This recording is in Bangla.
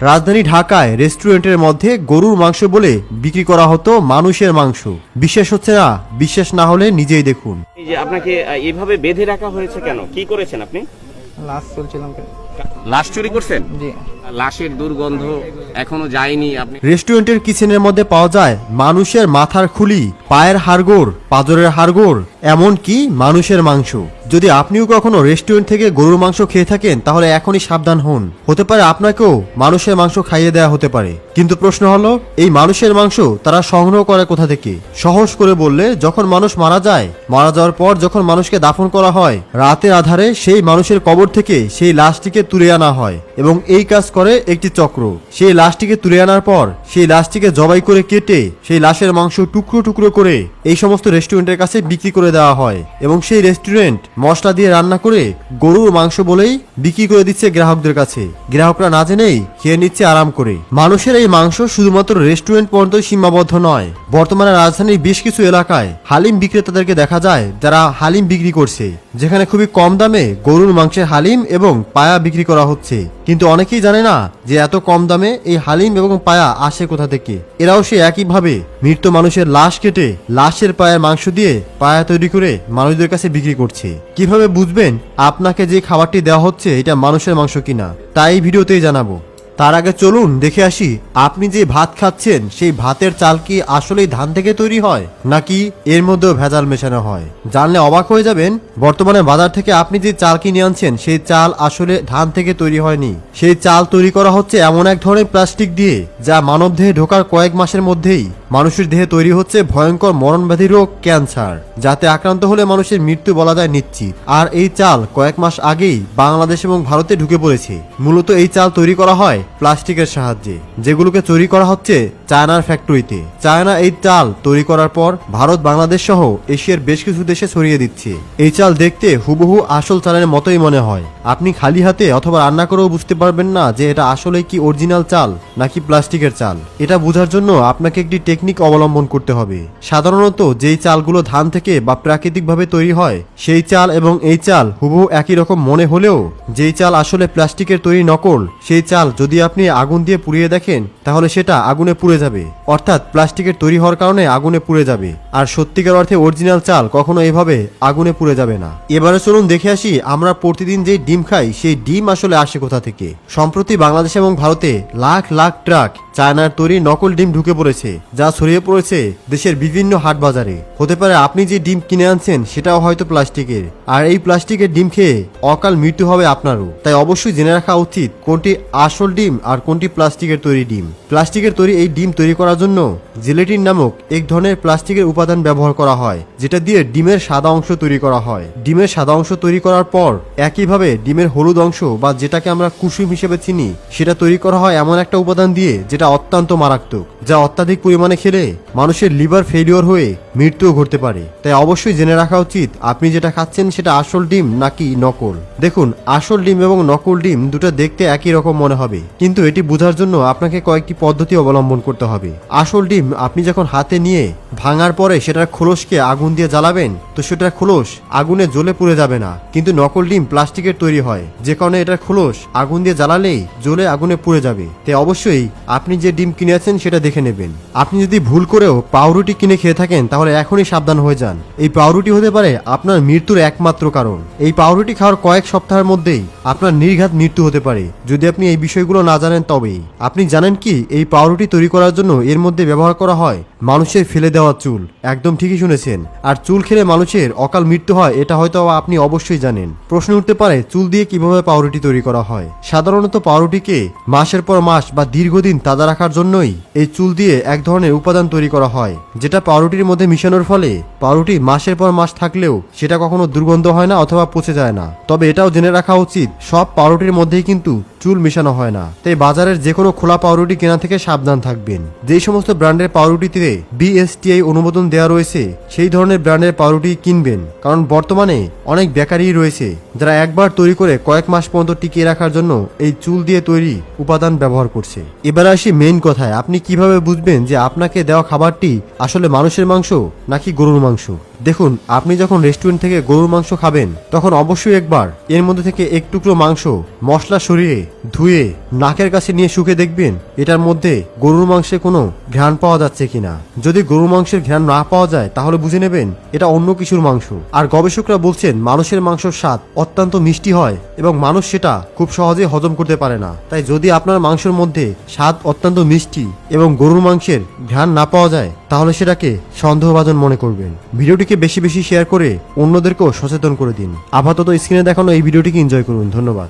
রাজধানী ঢাকায় রেস্টুরেন্টের মধ্যে গরুর মাংস বলে বিক্রি করা হতো মানুষের মাংস। বিশ্বাস হচ্ছে না বিশ্বাস না হলে নিজেই দেখুন। এই যে আপনাকে আহ, এইভাবে বেঁধে রাখা হয়েছে কেন? কি করেছেন আপনি? লাশ চলছিলাম লাশ চুরি করছেন? জি। লাশের দুর্গন্ধ এখনও যায়নি আপনি রেস্টুরেন্টের কিচেনের মধ্যে পাওয়া যায় মানুষের মাথার খুলি পায়ের হাড়গোড় পাজরের হাড়গোড় এমনকি মানুষের মাংস। যদি আপনিও কখনো রেস্টুরেন্ট থেকে গরুর মাংস খেয়ে থাকেন, তাহলে এখনই সাবধান হন। হতে পারে আপনাকেও মানুষের মাংস খাইয়ে দেওয়া হতে পারে। কিন্তু প্রশ্ন হলো, এই মানুষের মাংস তারা সংগ্রহ করে কোথা থেকে? সহজ করে বললে, যখন মানুষ মারা যায়, মারা যাওয়ার পর যখন মানুষকে দাফন করা হয়, রাতের আধারে সেই মানুষের কবর থেকে সেই লাশটিকে তুলে আনা হয় এবং এই কাজ করে একটি চক্র। সেই লাশটিকে তুলে আনার পর, সেই লাশটিকে জবাই করে কেটে সেই লাশের মাংস টুকরো টুকরো করে এই সমস্ত রেস্টুরেন্টের কাছে বিক্রি করে দেওয়া হয় এবং সেই রেস্টুরেন্ট মশলা দিয়ে রান্না করে গরুর মাংস বলেই বিক্রি করে দিচ্ছে গ্রাহকদের কাছে। গ্রাহকরা না জেনেই খেয়ে নিচ্ছে আরাম করে। মানুষের এই মাংস শুধুমাত্র রেস্টুরেন্ট পর্যন্ত সীমাবদ্ধ নয়, বর্তমানে রাজধানীর বেশ কিছু এলাকায় হালিম বিক্রেতাদেরকে দেখা যায় যারা হালিম বিক্রি করছে। যেখানে খুবই কম দামে গরুর মাংসের হালিম এবং পায়া বিক্রি করা হচ্ছে। কিন্তু অনেকেই জানে না যে এত কম দামে এই হালিম এবং পায়া আসে কোথা থেকে। এরাও সে একইভাবে মৃত মানুষের লাশ কেটে লাশের পায়ের মাংস দিয়ে পায়া তৈরি করে মানুষদের কাছে বিক্রি করছে। কীভাবে বুঝবেন আপনাকে যে খাবারটি দেওয়া হচ্ছে এটা মানুষের মাংস কিনা? তাই ভিডিওতেই জানাব। তার আগে চলুন দেখে আসি, আপনি যে ভাত খাচ্ছেন, সেই ভাতের চাল কি আসলেই ধান থেকে তৈরি হয়, নাকি এর মধ্যেও ভেজাল মেশানো হয়? জানলে অবাক হয়ে যাবেন, বর্তমানে বাজার থেকে আপনি যে চাল কিনে আনছেন, সেই চাল আসলে ধান থেকে তৈরি হয়নি। সেই চাল তৈরি করা হচ্ছে এমন এক ধরনের প্লাস্টিক দিয়ে, যা মানবদেহে ঢোকার কয়েক মাসের মধ্যেই মানুষের দেহে তৈরি হচ্ছে ভয়ঙ্কর মরণব্যাধি রোগ ক্যান্সার, যাতে আক্রান্ত হলে মানুষের মৃত্যু বলা যায় নিশ্চিত। আর এই চাল কয়েক মাস আগেই বাংলাদেশ এবং ভারতে ঢুকে পড়েছে। মূলত এই চাল তৈরি করা হয় প্লাস্টিকের সাহায্যে, যেগুলোকে তৈরি করা হচ্ছে চায়নার ফ্যাক্টরিতে। চায়না এই চাল তৈরি করার পর ভারত, বাংলাদেশ সহ এশিয়ার বেশ কিছু দেশে ছড়িয়ে দিচ্ছে। এই চাল দেখতে হুবহু আসল চালের মতোই মনে হয়। আপনি খালি হাতে অথবা রান্না করেও বুঝতে পারবেন না যে এটা আসলে কি অরিজিনাল চাল নাকি প্লাস্টিকের চাল। এটা বোঝার জন্য আপনাকে একটি টেকনিক অবলম্বন করতে হবে। সাধারণত যেই চালগুলো ধান থেকে বা প্রাকৃতিকভাবে তৈরি হয়, সেই চাল এবং এই চাল হুবহু একই রকম মনে হলেও যেই চাল আসলে প্লাস্টিকের তৈরি নকল, সেই চাল যদি আপনি আগুন দিয়ে পুড়িয়ে দেখেন, তাহলে সেটা আগুনে পুড়ে যাবে। অর্থাৎ প্লাস্টিকের তৈরি হওয়ার কারণে আগুনে পুড়ে যাবে। আর সত্যিকার অর্থে অরিজিনাল চাল কখনো এভাবে আগুনে পুড়ে যাবে না। এবারে চলুন দেখে আসি, আমরা প্রতিদিন যে ডিম খাই, সেই ডিম আসলে আসে কোথা থেকে? সম্প্রতি বাংলাদেশ এবং ভারতে লাখ লাখ ট্রাক চায়নার তৈরি নকল ডিম ঢুকে পড়েছে, যা ছড়িয়ে পড়েছে দেশের বিভিন্ন হাট বাজারে। হতে পারে আপনি যে ডিম কিনে আনছেন, সেটাও হয়তো প্লাস্টিকের। আর এই প্লাস্টিকের ডিম খেয়ে অকাল মৃত্যু হবে আপনারও। তাই অবশ্যই জেনে রাখা উচিত কোনটি আসল ডিম আর কোনটি প্লাস্টিকের তৈরি ডিম। প্লাস্টিকের তৈরি এই ডিম তৈরি করার জন্য জেলেটিন নামক এক ধরনের প্লাস্টিকের উপাদান ব্যবহার করা হয়, যেটা দিয়ে ডিমের সাদা অংশ তৈরি করা হয়। ডিমের সাদা অংশ তৈরি করার পর একইভাবে ডিমের হলুদ অংশ বা যেটাকে আমরা কুসুম হিসেবে চিনি, সেটা তৈরি করা হয় এমন একটা উপাদান দিয়ে, যেটা অত্যন্ত মারাত্মক, যা অত্যাধিক পরিমাণে খেলে মানুষের লিভার ফেলিওর হয়ে মৃত্যুও ঘটতে পারে। তাই অবশ্যই জেনে রাখা উচিত আপনি যেটা খাচ্ছেন সেটা আসল ডিম নাকি নকল। দেখুন, আসল ডিম এবং নকল ডিম দুটো দেখতে একই রকম মনে হবে। কিন্তু এটি বোঝার জন্য আপনাকে কয়েকটি পদ্ধতি অবলম্বন করতে হবে। আসল ডিম আপনি যখন হাতে নিয়ে ভাঙার পরে সেটার খোলসকে আগুন দিয়ে জ্বালাবেন, তো সেটার খোলস আগুনে জ্বলে পুড়ে যাবে না। কিন্তু নকল ডিম প্লাস্টিকের তৈরি হয়। যে কারণে এটার খোলস আগুন দিয়ে জ্বালালেই জ্বলে আগুনে পুড়ে যাবে। তাই অবশ্যই আপনি যে ডিম কিনেছেন সেটা দেখে নেবেন। আপনি যদি ভুল করেও পাউরুটি কিনে খেয়ে থাকেন, তাহলে এখনই সাবধান হয়ে যান। এই পাউরুটি হতে পারে আপনার মৃত্যুর একমাত্র কারণ। এই পাউরুটি খাওয়ার কয়েক সপ্তাহের মধ্যেই আপনার নির্ঘাত মৃত্যু হতে পারে। যদি আপনি এই বিষয়গুলো না জানেন তবেই। আপনি জানেন কি, এই পাউরুটি তৈরি করার জন্য এর মধ্যে ব্যবহার করা হয় মানুষের ফেলে দেওয়া চুল। একদম ঠিকই শুনেছেন। আর চুল খেলে মানুষের অকাল মৃত্যু হয়, এটা হয়তো আপনি অবশ্যই জানেন। প্রশ্ন উঠতে পারে, চুল দিয়ে কীভাবে পাউরুটি তৈরি করা হয়? সাধারণত পাউরুটিকে মাসের পর মাস বা দীর্ঘদিন তাজা রাখার জন্যই এই চুল দিয়ে এক ধরনের উপাদান তৈরি করা হয়, যেটা পাউরুটির মধ্যে মিশানোর ফলে পাউরুটি মাসের পর মাস থাকলেও সেটা কখনো দুর্গন্ধ হয় না অথবা পচে যায় না। তবে এটাও জেনে রাখা উচিত, সব পাউরুটির মধ্যেই কিন্তু চুল মেশানো হয় না। তাই বাজারের যে কোনো খোলা পাউরুটি কেনা থেকে সাবধান থাকবেন। যেই সমস্ত ব্র্যান্ডের পাউরুটিতে বিএসটিআই অনুমোদন দেওয়া রয়েছে, সেই ধরনের ব্র্যান্ডের পাউরুটি কিনবেন। কারণ বর্তমানে অনেক বেকারি রয়েছে, যারা একবার তৈরি করে কয়েক মাস পর্যন্ত টিকিয়ে রাখার জন্য এই চুল দিয়ে তৈরি উপাদান ব্যবহার করছে। এবার আসি মেইন কথায়, আপনি কীভাবে বুঝবেন যে আপনাকে দেওয়া খাবারটি আসলে মানুষের মাংস নাকি গরুর মাংস? দেখুন, আপনি যখন রেস্টুরেন্ট থেকে গরুর মাংস খাবেন, তখন অবশ্যই একবার এর মধ্যে থেকে এক টুকরো মাংস মশলা সরিয়ে ধুয়ে নাকের কাছে নিয়ে শুকে দেখবেন, এটার মধ্যে গরুর মাংসে কোনো ঘ্রাণ পাওয়া যাচ্ছে কিনা। যদি গরুর মাংসের ঘ্রাণ না পাওয়া যায়, তাহলে বুঝে নেবেন, এটা অন্য কিছুর মাংস। আর গবেষকরা বলছেন, মানুষের মাংসর স্বাদ অত্যন্ত মিষ্টি হয় এবং মানুষ সেটা খুব সহজে হজম করতে পারে না। তাই যদি আপনার মাংসের মধ্যে স্বাদ অত্যন্ত মিষ্টি এবং গরুর মাংসের ঘ্রাণ না পাওয়া যায় তাহলে সেটাকে সন্দেহভাজন মনে করবেন। ভিডিওটিকে বেশি বেশি শেয়ার করে অন্যদেরকেও সচেতন করে দিন। আপাতত স্ক্রিনে দেখানো এই ভিডিওটিকে এনজয় করুন। ধন্যবাদ।